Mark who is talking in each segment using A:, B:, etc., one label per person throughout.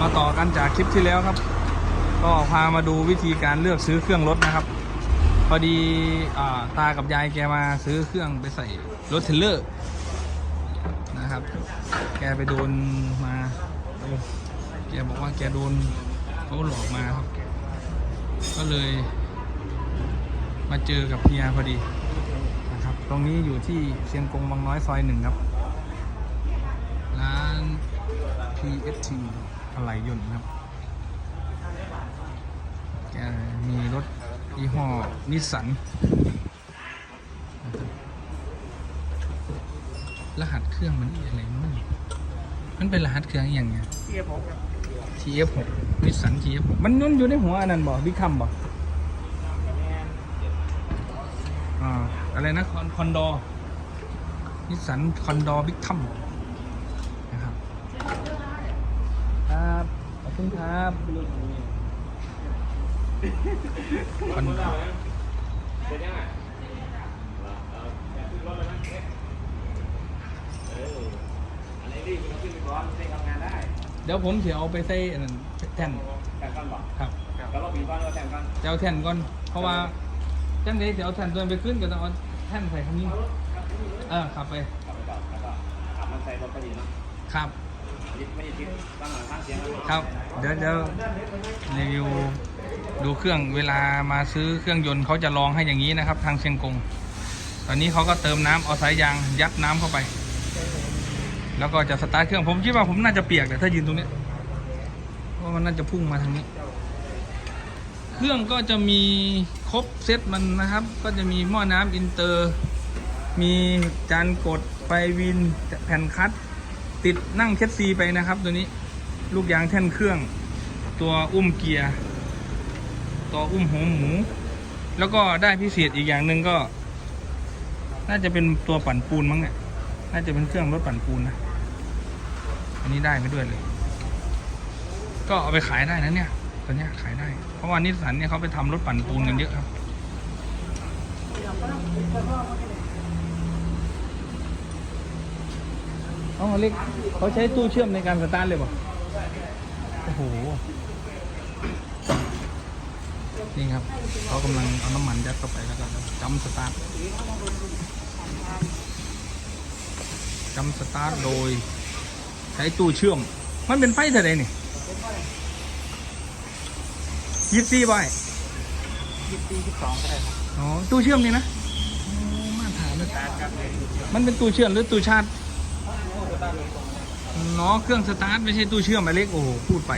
A: มาต่อกันจากคลิปที่แล้วครับ ก็พามาดูวิธีการเลือกซื้อเครื่องรถนะครับ พอดีอตากับยายแกมาซื้อเครื่องไปใส่รถเทรลเลอร์นะครับ แกไปโดนมาแกบอกว่าแกโดนเขาหลอกมาครับ ก็เลย มาเจอกับเฮียพอดีนะครับ ตรงนี้อยู่ที่เชียงกงวังน้อยซอยหนึ่งครับร้าน PST อะไรยนต์ครับมีรถยี่ห้อนิสสันรหัสเครื่องมันอะไรมันมันเป็นรหัสเครื่องอย่างเงี้ย
B: เทียบผมครับ
A: TF6 นิสสัน TF6 มันนุ่นอยู่ในหัวอันนั้นบ่บิ๊กคัมบ่อ่าอะไรนะคอนคอนดอนิสสันคอนดอบิ๊กคัมนะครับ ครับ ขอบ คุณครับคอนดอเดี๋ยวผมเสียเอาไปใส่อันนั้นแท่น
B: แต่ก้อนบอก
A: ครับ
B: แล้วเราบีบก้อนก็แต่งก้อน
A: จะเอาแท่นก่อน เพราะว่าจังไดเดี๋ยวเอาแท่นตัวไปขึ้นก็ต้องเอาแท่นใส่ข้างนี้ เออขับไป
B: กลับไปก่อนแล้วก็ขับมันใส่รถพอดีเนาะ
A: ครับ ครับ เดี๋ยวเดี๋ยวรีวิวดูเครื่องเวลามาซื้อเครื่องยนต์เขาจะลองให้อย่างนี้นะครับ ทางเชียงกง ตอนนี้เขาก็เติมน้ำเอาสายยางยัดน้ำเข้าไป แล้วก็จะสตาร์ทเครื่องผมคิดว่าผมน่าจะเปียกแต่ถ้ายืนตรงนี้เพราะมันน่าจะพุ่งมาทางนี้ เครื่องก็จะมีครบเซตมันนะครับ ก็จะมีหม้อน้ำอินเตอร์ มีจานกดไฟวินแผ่นคัด ติดนั่งเคสซีไปนะครับ ตัวนี้ลูกยางแท่นเครื่อง ตัวอุ้มเกียร์ตัวอุ้มหัวหมู แล้วก็ได้พิเศษอีกอย่างหนึ่งก็ น่าจะเป็นตัวปั่นปูนมั้งเนี่ยน่าจะเป็นเครื่องรถปั่นปูนนะอันนี้ได้ไปด้วยเลย ก็เอาไปขายได้นะเนี่ยตัวเนี้ยขายได้ เพราะว่านิสสันเนี่ยเขาไปทำรถปั่นปูนกันเยอะครับ อ๋อเล็กเขาใช้ตู้เชื่อมในการสตาร์ทเลยป่ะโอ้โห นี่ครับ เขากำลังเอาน้ำมันยัดเข้าไปแล้วก็จำสตาร์ทจำสตาร์ทโดย ใช้ตู้เชื่อม มันเป็นไฟเท่าไรนี่ยี่สิบสี่ใบ
B: ยี่สิบยี่สิบสองก็ได้ครับ
A: อ๋อ ตู้เชื่อมนี่นะโอ้มาถามเลย
B: ตาครับเลย
A: มันเป็นตู้เชื่อมหรือตู้ชาร์จ เนาะเครื่องสตาร์ทไม่ใช่ตู้เชื่อมหมายเล็กโอ้โหพูดไป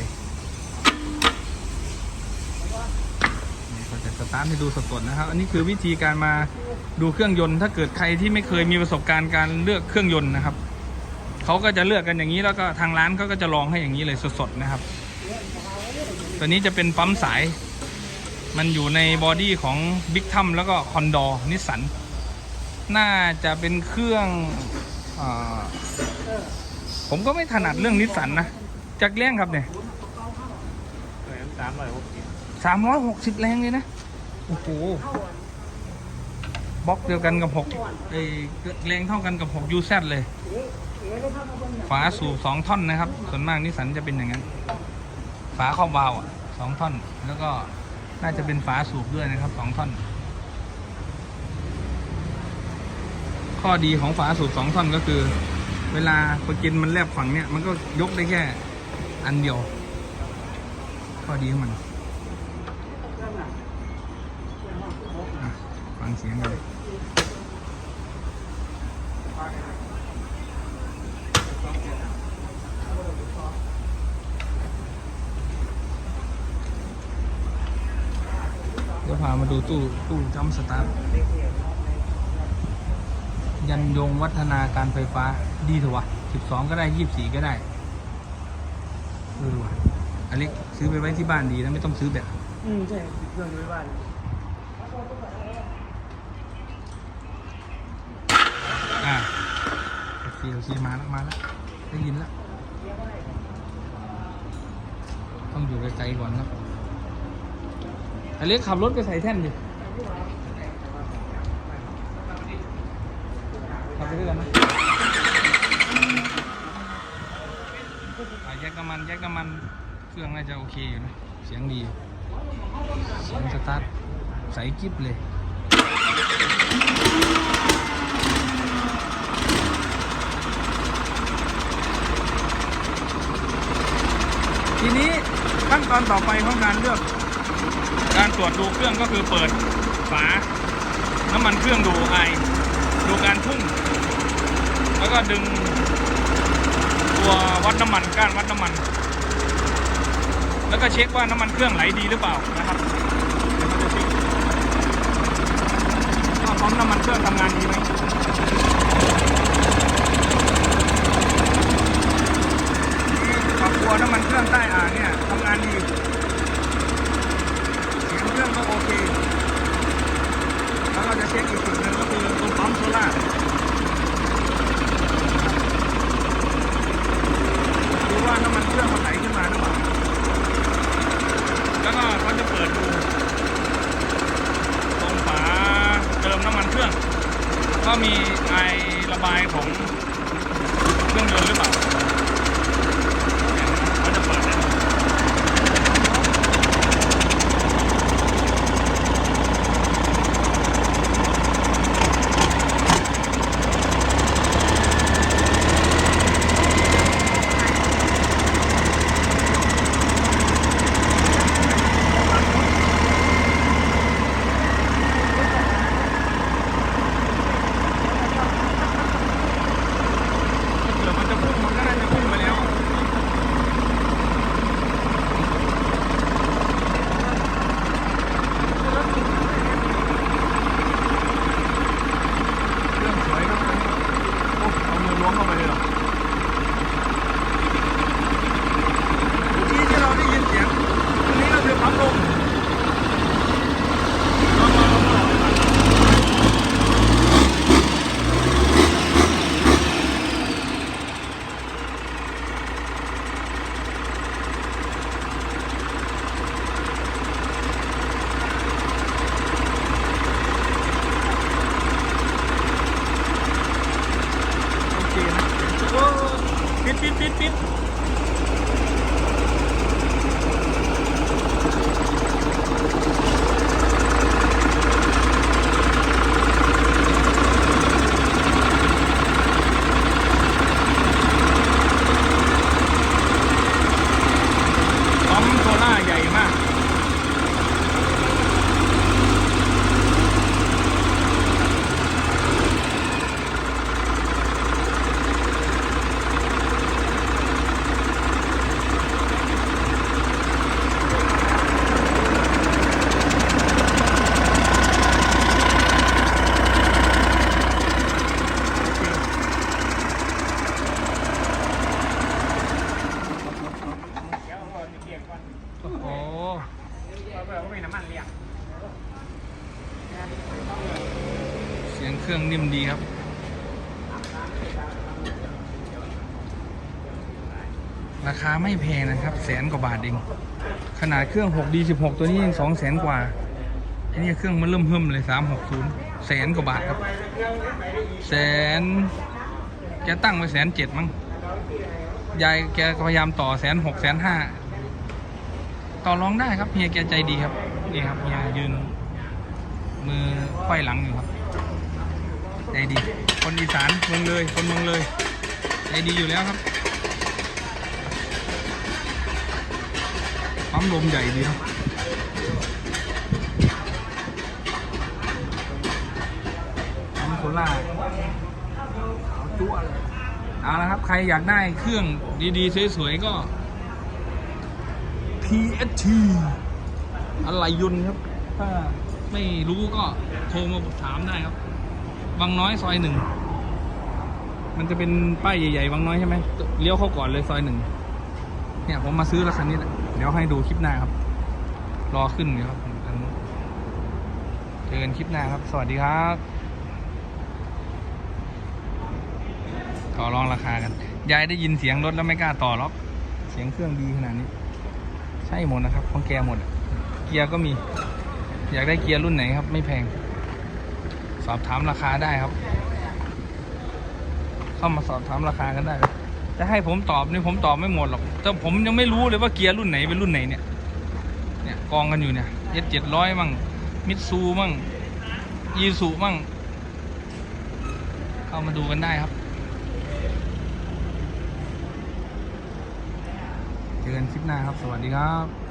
A: นี่ก็จะสตาร์ทให้ดูสดๆนะครับ อันนี้คือวิธีการมาดูเครื่องยนต์ ถ้าเกิดใครที่ไม่เคยมีประสบการณ์การเลือกเครื่องยนต์นะครับเขาก็จะเลือกกันอย่างนี้แล้วก็ทางร้านเขาก็จะลองให้อย่างนี้เลยสดๆนะครับ ตัวนี้จะเป็นปั๊มสาย มันอยู่ในบอดี้ของบิ๊กทัมแล้วก็คอนดอร์นิสสันน่าจะเป็นเครื่องอ ผมก็ไม่ถนัดเรื่องนิสสันนะจากแรงครับเนี่ย
B: สามร้อยหกสิบ
A: สามร้อยหกสิบแรงเลยนะ โอ้โหบล็อกเดียวกันกับหกเอ้ยแรงเท่ากันกับหกยูแซเลย ฝาสูบสองท่อนนะครับ ส่วนมากนิสสันจะเป็นอย่างนั้น ฝาครอบวาล์วอะสองท่อน แล้วก็น่าจะเป็นฝาสูบด้วยนะครับสองท่อน ข้อดีของฝาสูบสองท่อนก็คือ เวลาปกินมันแลบฝั่งเนี้ยมันก็ยกได้แค่ อันเดียวข้อดีของมันอะฟังเสียงกันเลยเดี๋ยวพามาดูตู้ตู้จัมสตาร์ท ยันยงวัฒนาการไฟฟ้าดีเถอะวะ12ก็ได้24ก็ได้เออว่ะอเล็กซื้อไปไว้ที่บ้านดีนะไม่ต้องซื้อแบบ
B: อืมใช่เครื่องอยู่ในบ้าน
A: อ่าโอเคโอเคมาแล้วมาแล้วได้ยินแล้ว ต้องอยู่ไกลๆก่อนครับอเล็กขับรถไปใส่แท่นดิขับ ไปด้วยกันนะอะแยกน้ำมันแยกน้ำมันเครื่องน่าจะโอเคอยู่นะเสียงดีอยู่เสียงสตาร์ทใสกิ๊บเลยทีนี้ขั้นตอนต่อไปของการเลือก การตรวจดูเครื่องก็คือเปิดฝาน้ำมันเครื่องดูไอดูการพุ่ง แล้วก็ดึงตัววัดน้ำมันก้านวัดน้ำมัน แล้วก็เช็คว่าน้ำมันเครื่องไหลดีหรือเปล่านะครับว่าพร้อมน้ำมันเครื่องทำงานดีไหมฝักบัวน้ำมันเครื่องใต้อ่างเนี่ยทำงานดี เสียงเครื่องก็โอเค แล้วเราจะเช็คอีกจุดหนึ่งก็คือตัวปั๊มโซล่าร์ดูว่าน้ำมันเครื่องมันไหลขึ้นมาหรือเปล่า แล้วก็เขาจะเปิดดูตรงฝาเติมน้ำมันเครื่อง ก็มีไอระบายของเครื่องยนต์หรือเปล่าเขาจะเปิดได้ ถ้าเกิดมันจะพุ่งมันก็น่าจะพุ่งไปแล้ว เครื่องสวยครับโอ้เอามือล้วงเข้าไปเลยเหรอเมื่อกี้ที่เราได้ยินเสียงตรงนี้ก็คือปั๊มลมลองลองลองลองโอเคนะโอ้ ปิดปิดปิดปิดปั๊มโซล่าร์ใหญ่มาก โอ้โห
B: ไม่น้ำมันเรียก
A: เสียงเครื่องนิ่มดีครับ ราคาไม่แพงนะครับ แสนกว่าบาทเอง ขนาดเครื่อง 6D16 ตัวนี้ยัง2แสนกว่าอันนี้เครื่องมันเริ่มเพิ่มเลย360แสนกว่าบาทครับ แสนแกตั้งไว้แสนเจ็ดมั้งยายแกพยายามต่อแสนหกแสนห้าต่อรองได้ครับเฮียแกใจดีครับ นี่ครับเฮียยืน มือไขว้หลังอยู่ครับ ใจดี คนอีสานเมืองเลย คนเมืองเลยใจดีอยู่แล้วครับปั๊มลมใหญ่ดีครับปั๊มโซล่าตัวเลยเอาละครับ ใครอยากได้เครื่องดีๆ สวยๆ ก็ PST อะไรยนต์ครับ ถ้าไม่รู้ก็โทรมาถามได้ครับ วังน้อยซอยหนึ่ง มันจะเป็นป้ายใหญ่ๆวังน้อยใช่ไหมเลี้ยวเข้าก่อนเลยซอยหนึ่ง เนี่ยผมมาซื้อแล้วคันนี้แหละ เดี๋ยวให้ดูคลิปหน้าครับ รอขึ้นเดี๋ยวครับเจอกันคลิปหน้าครับ สวัสดีครับต่อรองราคากัน ยายได้ยินเสียงรถแล้วไม่กล้าต่อหรอก เสียงเครื่องดีขนาดนี้ ใช่หมดนะครับ ของแกหมด เกียร์ก็มี อยากได้เกียร์รุ่นไหนครับ ไม่แพง อบถามราคาได้ครับ เข้ามาสอบถามราคากันได้จะให้ผมตอบนี่ผมตอบไม่หมดหรอกแต่ผมยังไม่รู้เลยว่าเกียร์รุ่นไหนเป็นรุ่นไหนเนี่ยเนี่ยกองกันอยู่เนี่ยเอสเจ็ดร้อยมั่งมิตซูมั่งยีสุมั่งเข้ามาดูกันได้ครับเจอกันคลิปหน้าครับ สวัสดีครับ